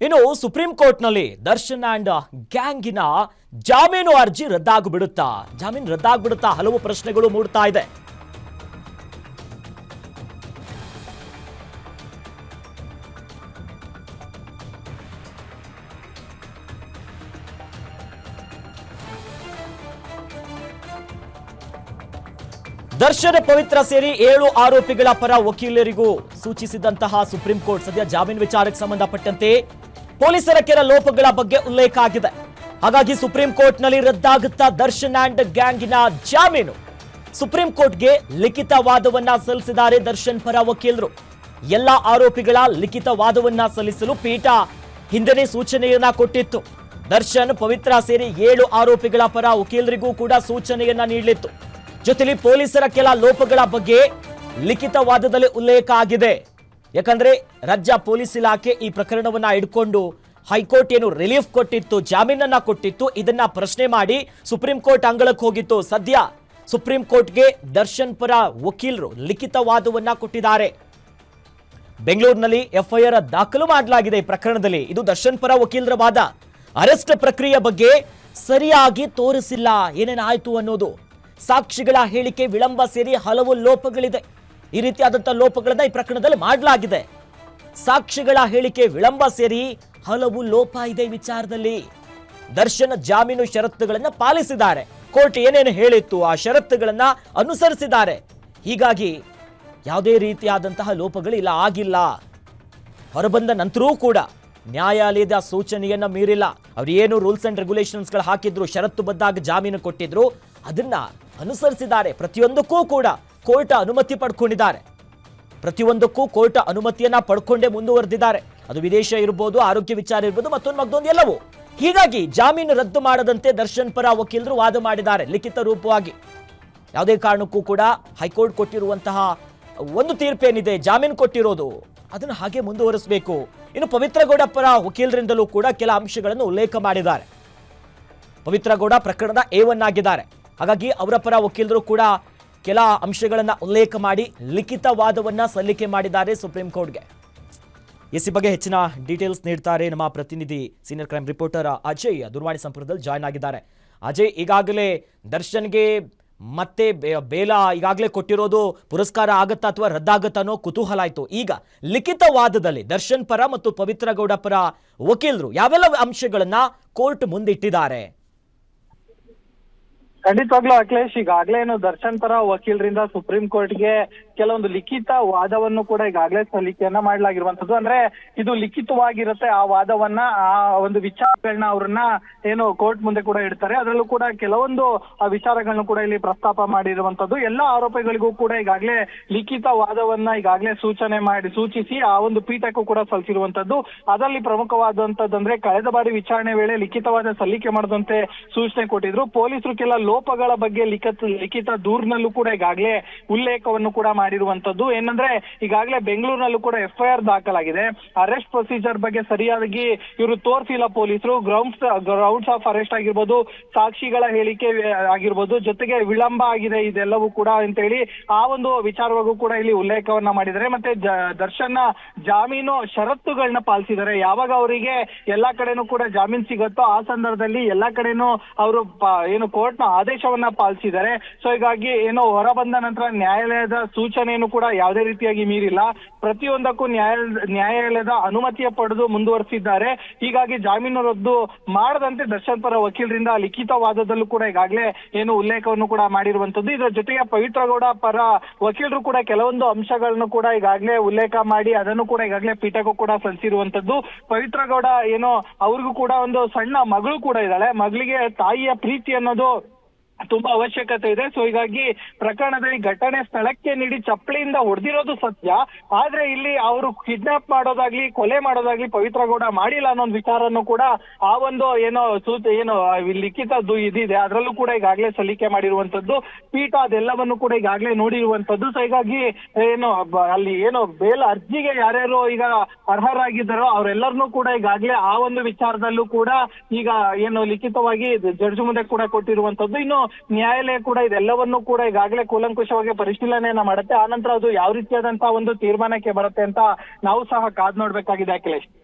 ಇನ್ನು ಸುಪ್ರೀಂ ಕೋರ್ಟ್ನಲ್ಲಿ ದರ್ಶನ್ ಅಂಡ್ ಗ್ಯಾಂಗಿನ ಜಾಮೀನು ಅರ್ಜಿ ರದ್ದಾಗ್ಬಿಡುತ್ತಾ? ಜಾಮೀನು ರದ್ದಾಗ್ಬಿಡುತ್ತಾ? ಹಲವು ಪ್ರಶ್ನೆಗಳು ಮೂಡ್ತಾ ಇದೆ. ದರ್ಶನ ಪವಿತ್ರ ಸೇರಿ ಏಳು ಆರೋಪಿಗಳ ಪರ ವಕೀಲರಿಗೂ ಸೂಚಿಸಿದಂತಹ ಸುಪ್ರೀಂ ಕೋರ್ಟ್ ಸದ್ಯ ಜಾಮೀನು ವಿಚಾರಕ್ಕೆ ಸಂಬಂಧಪಟ್ಟಂತೆ ಪೊಲೀಸರ ಕೆಲ ಲೋಪಗಳ ಬಗ್ಗೆ ಉಲ್ಲೇಖ ಆಗಿದೆ. ಹಾಗಾಗಿ ಸುಪ್ರೀಂ ಕೋರ್ಟ್ನಲ್ಲಿ ರದ್ದಾಗುತ್ತಾ ದರ್ಶನ್ ಅಂಡ್ ಗ್ಯಾಂಗಿನ ಜಾಮೀನು. ಸುಪ್ರೀಂ ಕೋರ್ಟ್ಗೆ ಲಿಖಿತ ವಾದವನ್ನ ಸಲ್ಲಿಸಿದ್ದಾರೆ ದರ್ಶನ್ ಪರ ವಕೀಲರು. ಎಲ್ಲ ಆರೋಪಿಗಳ ಲಿಖಿತ ವಾದವನ್ನ ಸಲ್ಲಿಸಲು ಪೀಠ ಹಿಂದೆನೇ ಸೂಚನೆಯನ್ನ ಕೊಟ್ಟಿತ್ತು. ದರ್ಶನ್ ಪವಿತ್ರ ಸೇರಿ ಏಳು ಆರೋಪಿಗಳ ಪರ ವಕೀಲರಿಗೂ ಕೂಡ ಸೂಚನೆಯನ್ನ ನೀಡಲಿತ್ತು. ಜೊತೆಲಿ ಪೊಲೀಸರ ಕೆಲ ಲೋಪಗಳ ಬಗ್ಗೆ ಲಿಖಿತ ವಾದದಲ್ಲಿ ಉಲ್ಲೇಖ ಆಗಿದೆ. ಯಾಕಂದ್ರೆ ರಾಜ್ಯ ಪೊಲೀಸ್ ಇಲಾಖೆ ಈ ಪ್ರಕರಣವನ್ನ ಇಟ್ಕೊಂಡು ಹೈಕೋರ್ಟ್ ಏನು ರಿಲೀಫ್ ಕೊಟ್ಟಿತ್ತು, ಜಾಮೀನನ್ನ ಕೊಟ್ಟಿತ್ತು. ಇದನ್ನ ಪ್ರಶ್ನೆ ಮಾಡಿ ಸುಪ್ರೀಂ ಕೋರ್ಟ್ ಅಂಗಳಕ್ಕೆ ಹೋಗಿತ್ತು. ಸದ್ಯ ಸುಪ್ರೀಂ ಕೋರ್ಟ್ಗೆ ದರ್ಶನ್ ಪರ ವಕೀಲರು ಲಿಖಿತ ವಾದವನ್ನ ಕೊಟ್ಟಿದ್ದಾರೆ. ಬೆಂಗಳೂರಿನಲ್ಲಿ ಎಫ್ಐಆರ್ ದಾಖಲು ಮಾಡಲಾಗಿದೆ ಈ ಪ್ರಕರಣದಲ್ಲಿ. ಇದು ದರ್ಶನ್ ಪರ ವಕೀಲರ ವಾದ. ಅರೆಸ್ಟ್ ಪ್ರಕ್ರಿಯೆ ಬಗ್ಗೆ ಸರಿಯಾಗಿ ತೋರಿಸಿಲ್ಲ. ಏನೇನಾಯ್ತು ಅನ್ನೋದು ಸಾಕ್ಷಿಗಳ ಹೇಳಿಕೆ ವಿಳಂಬ ಸೇರಿ ಹಲವು ಲೋಪಗಳಿದೆ. ಈ ರೀತಿಯಾದಂಥ ಲೋಪಗಳನ್ನ ಈ ಪ್ರಕರಣದಲ್ಲಿ ಮಾಡಲಾಗಿದೆ. ಸಾಕ್ಷಿಗಳ ಹೇಳಿಕೆ ವಿಳಂಬ ಸೇರಿ ಹಲವು ಲೋಪ ಇದೆ ವಿಚಾರದಲ್ಲಿ. ದರ್ಶನ ಜಾಮೀನು ಷರತ್ತುಗಳನ್ನ ಪಾಲಿಸಿದ್ದಾರೆ. ಕೋರ್ಟ್ ಏನೇನು ಹೇಳಿತ್ತು ಆ ಷರತ್ತುಗಳನ್ನ ಅನುಸರಿಸಿದ್ದಾರೆ. ಹೀಗಾಗಿ ಯಾವುದೇ ರೀತಿಯಾದಂತಹ ಲೋಪಗಳು ಇಲ್ಲ, ಆಗಿಲ್ಲ. ಹೊರಬಂದ ನಂತರವೂ ಕೂಡ ನ್ಯಾಯಾಲಯದ ಸೂಚನೆಯನ್ನ ಮೀರಿಲ್ಲ. ಅವ್ರು ಏನು ರೂಲ್ಸ್ ಅಂಡ್ ರೆಗ್ಯುಲೇಷನ್ಸ್ಗಳು ಹಾಕಿದ್ರು, ಷರತ್ತು ಬದ್ದಾಗ ಜಾಮೀನು ಕೊಟ್ಟಿದ್ರು, ಅದನ್ನ ಅನುಸರಿಸಿದ್ದಾರೆ ಪ್ರತಿಯೊಂದಕ್ಕೂ ಕೂಡ. ಕೋರ್ಟ್ ಅನುಮತಿ ಪಡ್ಕೊಂಡಿದ್ದಾರೆ. ಪ್ರತಿಯೊಂದಕ್ಕೂ ಕೋರ್ಟ್ ಅನುಮತಿಯನ್ನ ಪಡ್ಕೊಂಡೇ ಮುಂದುವರೆದಿದ್ದಾರೆ. ಅದು ವಿದೇಶ ಇರ್ಬೋದು, ಆರೋಗ್ಯ ವಿಚಾರ ಇರ್ಬೋದು, ಮತ್ತೊಂದು ಮತ್ತೊಂದು ಎಲ್ಲವೂ. ಹೀಗಾಗಿ ಜಾಮೀನು ರದ್ದು ಮಾಡದಂತೆ ದರ್ಶನ್ ಪರ ವಕೀಲರು ವಾದ ಮಾಡಿದ್ದಾರೆ, ಲಿಖಿತ ರೂಪವಾಗಿ. ಯಾವುದೇ ಕಾರಣಕ್ಕೂ ಕೂಡ ಹೈಕೋರ್ಟ್ ಕೊಟ್ಟಿರುವಂತಹ ಒಂದು ತೀರ್ಪೇನಿದೆ, ಜಾಮೀನು ಕೊಟ್ಟಿರೋದು. ಅದನ್ನು ಹಾಗೆ ಮುಂದುವರಿಸಬೇಕು. ಇನ್ನು ಪವಿತ್ರ ಗೌಡ ಪರ ವಕೀಲರಿಂದಲೂ ಕೂಡ ಕೆಲ ಅಂಶಗಳನ್ನು ಉಲ್ಲೇಖ ಮಾಡಿದ್ದಾರೆ. ಪವಿತ್ರ ಗೌಡ ಪ್ರಕರಣದ ಎ ಆಗಿದ್ದಾರೆ. ಹಾಗಾಗಿ ಅವರ ಪರ ವಕೀಲರು ಕೂಡ ಕೆಲ ಅಂಶಗಳನ್ನ ಉಲ್ಲೇಖ ಮಾಡಿ ಲಿಖಿತ ವಾದವನ್ನ ಸಲ್ಲಿಕೆ ಮಾಡಿದ್ದಾರೆ ಸುಪ್ರೀಂ ಕೋರ್ಟ್ಗೆ. ಎಸಿ ಬಗ್ಗೆ ಹೆಚ್ಚಿನ ಡೀಟೇಲ್ಸ್ ನೀಡ್ತಾರೆ ನಮ್ಮ ಪ್ರತಿನಿಧಿ, ಸೀನಿಯರ್ ಕ್ರೈಮ್ ರಿಪೋರ್ಟರ್ ಅಜಯ್ ದೂರವಾಣಿ ಸಂಪರ್ಕದಲ್ಲಿ ಜಾಯ್ನ್ ಆಗಿದ್ದಾರೆ. ಅಜಯ್, ಈಗಾಗಲೇ ದರ್ಶನ್ಗೆ ಮತ್ತೆ ಬೇಲ ಈಗಾಗಲೇ ಕೊಟ್ಟಿರೋದು ಪುರಸ್ಕಾರ ಆಗುತ್ತಾ ಅಥವಾ ರದ್ದಾಗುತ್ತಾ ಅನ್ನೋ ಕುತೂಹಲ ಆಯಿತು. ಈಗ ಲಿಖಿತ ವಾದದಲ್ಲಿ ದರ್ಶನ್ ಪರ ಮತ್ತು ಪವಿತ್ರ ಗೌಡ ಪರ ವಕೀಲರು ಯಾವೆಲ್ಲ ಅಂಶಗಳನ್ನ ಕೋರ್ಟ್ ಮುಂದಿಟ್ಟಿದ್ದಾರೆ? ಖಂಡಿತವಾಗ್ಲೂ ಅಖಿಲೇಶ್ ಈಗಾಗ್ಲೇ ಏನು ದರ್ಶನ್ ಪರ ವಕೀಲರಿಂದ ಸುಪ್ರೀಂ ಕೋರ್ಟ್ಗೆ ಕೆಲವೊಂದು ಲಿಖಿತ ವಾದವನ್ನು ಕೂಡ ಈಗಾಗಲೇ ಸಲ್ಲಿಕೆಯನ್ನ ಮಾಡಲಾಗಿರುವಂತದ್ದು ಅಂದ್ರೆ ಇದು ಲಿಖಿತವಾಗಿರುತ್ತೆ ಆ ವಾದವನ್ನ, ಆ ಒಂದು ವಿಚಾರಗಳನ್ನ ಅವ್ರನ್ನ ಏನು ಕೋರ್ಟ್ ಮುಂದೆ ಕೂಡ ಇಡ್ತಾರೆ. ಅದರಲ್ಲೂ ಕೂಡ ಕೆಲವೊಂದು ವಿಚಾರಗಳನ್ನು ಕೂಡ ಇಲ್ಲಿ ಪ್ರಸ್ತಾಪ ಮಾಡಿರುವಂತದ್ದು ಎಲ್ಲ ಆರೋಪಿಗಳಿಗೂ ಕೂಡ ಈಗಾಗಲೇ ಲಿಖಿತ ವಾದವನ್ನ ಈಗಾಗಲೇ ಸೂಚನೆ ಮಾಡಿ, ಸೂಚಿಸಿ ಆ ಒಂದು ಪೀಠಕ್ಕೂ ಕೂಡ ಸಲ್ಲಿಸಿರುವಂತದ್ದು ಅದರಲ್ಲಿ ಪ್ರಮುಖವಾದಂತದ್ದಂದ್ರೆ ಕಳೆದ ಬಾರಿ ವಿಚಾರಣೆ ವೇಳೆ ಲಿಖಿತವಾದ ಸಲ್ಲಿಕೆ ಮಾಡದಂತೆ ಸೂಚನೆ ಕೊಟ್ಟಿದ್ರು. ಪೊಲೀಸರು ಕೆಲ ಲೋಪಗಳ ಬಗ್ಗೆ ಲಿಖಿತ ಲಿಖಿತ ದೂರಿನಲ್ಲೂ ಕೂಡ ಈಗಾಗಲೇ ಉಲ್ಲೇಖವನ್ನು ಕೂಡ ಮಾಡಿರುವಂತದ್ದು. ಏನಂದ್ರೆ, ಈಗಾಗಲೇ ಬೆಂಗಳೂರಿನಲ್ಲೂ ಕೂಡ ಎಫ್ಐಆರ್ ದಾಖಲಾಗಿದೆ. ಅರೆಸ್ಟ್ ಪ್ರೊಸೀಜರ್ ಬಗ್ಗೆ ಸರಿಯಾಗಿ ಇವರು ತೋರಿಸಿಲ್ಲ ಪೊಲೀಸರು. ಗ್ರೌಂಡ್ಸ್ ಗ್ರೌಂಡ್ಸ್ ಆಫ್ ಅರೆಸ್ಟ್ ಆಗಿರ್ಬೋದು, ಸಾಕ್ಷಿಗಳ ಹೇಳಿಕೆ ಆಗಿರ್ಬೋದು, ಜೊತೆಗೆ ವಿಳಂಬ ಆಗಿದೆ ಇದೆಲ್ಲವೂ ಕೂಡ ಅಂತ ಹೇಳಿ ಆ ಒಂದು ವಿಚಾರವಾಗೂ ಕೂಡ ಇಲ್ಲಿ ಉಲ್ಲೇಖವನ್ನ ಮಾಡಿದ್ದಾರೆ. ಮತ್ತೆ ದರ್ಶನ್ ಜಾಮೀನು ಷರತ್ತುಗಳನ್ನ ಪಾಲಿಸಿದ್ದಾರೆ. ಯಾವಾಗ ಅವರಿಗೆ ಎಲ್ಲಾ ಕಡೆನೂ ಕೂಡ ಜಾಮೀನ್ ಸಿಗುತ್ತೋ ಆ ಸಂದರ್ಭದಲ್ಲಿ ಎಲ್ಲಾ ಕಡೆನೂ ಅವರು ಏನು ಕೋರ್ಟ್ನ ಆದೇಶವನ್ನ ಪಾಲಿಸಿದ್ದಾರೆ. ಸೊ ಹೀಗಾಗಿ ಏನು ಹೊರ ಬಂದ ನಂತರ ನ್ಯಾಯಾಲಯದ ಸೂಚನೆಯನ್ನು ಕೂಡ ಯಾವುದೇ ರೀತಿಯಾಗಿ ಮೀರಿಲ್ಲ. ಪ್ರತಿಯೊಂದಕ್ಕೂ ನ್ಯಾಯ, ನ್ಯಾಯಾಲಯದ ಅನುಮತಿಯ ಪಡೆದು ಮುಂದುವರಿಸಿದ್ದಾರೆ. ಹೀಗಾಗಿ ಜಾಮೀನು ರದ್ದು ಮಾಡದಂತೆ ದರ್ಶನ್ ಪರ ವಕೀಲರಿಂದ ಲಿಖಿತ ವಾದದಲ್ಲೂ ಕೂಡ ಈಗಾಗಲೇ ಏನು ಉಲ್ಲೇಖವನ್ನು ಕೂಡ ಮಾಡಿರುವಂತದ್ದು ಇದರ ಜೊತೆಗೆ ಪವಿತ್ರಗೌಡ ಪರ ವಕೀಲರು ಕೂಡ ಕೆಲವೊಂದು ಅಂಶಗಳನ್ನು ಕೂಡ ಈಗಾಗಲೇ ಉಲ್ಲೇಖ ಮಾಡಿ ಅದನ್ನು ಕೂಡ ಈಗಾಗಲೇ ಪೀಠಕ್ಕೂ ಕೂಡ ಸಲ್ಲಿಸಿರುವಂತದ್ದು ಪವಿತ್ರಗೌಡ ಏನು ಅವ್ರಿಗೂ ಕೂಡ ಒಂದು ಸಣ್ಣ ಮಗಳು ಕೂಡ ಇದ್ದಾಳೆ. ಮಗಳಿಗೆ ತಾಯಿಯ ಪ್ರೀತಿ ಅನ್ನೋದು ತುಂಬಾ ಅವಶ್ಯಕತೆ ಇದೆ. ಸೊ ಹೀಗಾಗಿ ಪ್ರಕರಣದಲ್ಲಿ ಘಟನೆ ಸ್ಥಳಕ್ಕೆ ನೀಡಿ ಚಪ್ಪಳಿಯಿಂದ ಹೊಡೆದಿರೋದು ಸತ್ಯ. ಆದ್ರೆ ಇಲ್ಲಿ ಅವರು ಕಿಡ್ನಾಪ್ ಮಾಡೋದಾಗ್ಲಿ, ಕೊಲೆ ಮಾಡೋದಾಗ್ಲಿ ಪವಿತ್ರ ಗೌಡ ಮಾಡಿಲ್ಲ ಅನ್ನೋ ಒಂದು ವಿಚಾರನ್ನು ಕೂಡ ಆ ಒಂದು ಏನೋ ಸೂಚ, ಏನು ಲಿಖಿತ ದು- ಇದಿದೆ. ಅದರಲ್ಲೂ ಕೂಡ ಈಗಾಗಲೇ ಸಲ್ಲಿಕೆ ಮಾಡಿರುವಂತದ್ದು ಪೀಠ ಅದೆಲ್ಲವನ್ನು ಕೂಡ ಈಗಾಗಲೇ ನೋಡಿರುವಂತದ್ದು ಸೊ ಹೀಗಾಗಿ ಏನು ಅಲ್ಲಿ ಏನು ಬೇಲ್ ಅರ್ಜಿಗೆ ಯಾರ್ಯಾರು ಈಗ ಅರ್ಹರಾಗಿದ್ದಾರೋ ಅವರೆಲ್ಲರನ್ನೂ ಕೂಡ ಈಗಾಗಲೇ ಆ ಒಂದು ವಿಚಾರದಲ್ಲೂ ಕೂಡ ಈಗ ಏನು ಲಿಖಿತವಾಗಿ ಜಡ್ಜ್ ಮುಂದೆ ಕೂಡ ಕೊಟ್ಟಿರುವಂತದ್ದು ಇನ್ನು ನ್ಯಾಯಾಲಯ ಕೂಡ ಇದೆಲ್ಲವನ್ನೂ ಕೂಡ ಈಗಾಗಲೇ ಕೂಲಂಕುಷವಾಗಿ ಪರಿಶೀಲನೆಯನ್ನ ಮಾಡುತ್ತೆ. ಆನಂತರ ಅದು ಯಾವ ರೀತಿಯಾದಂತಹ ಒಂದು ತೀರ್ಮಾನಕ್ಕೆ ಬರುತ್ತೆ ಅಂತ ನಾವು ಸಹ ಕಾದ್ ನೋಡ್ಬೇಕಾಗಿದೆ ಅಖಿಲೇಶ್.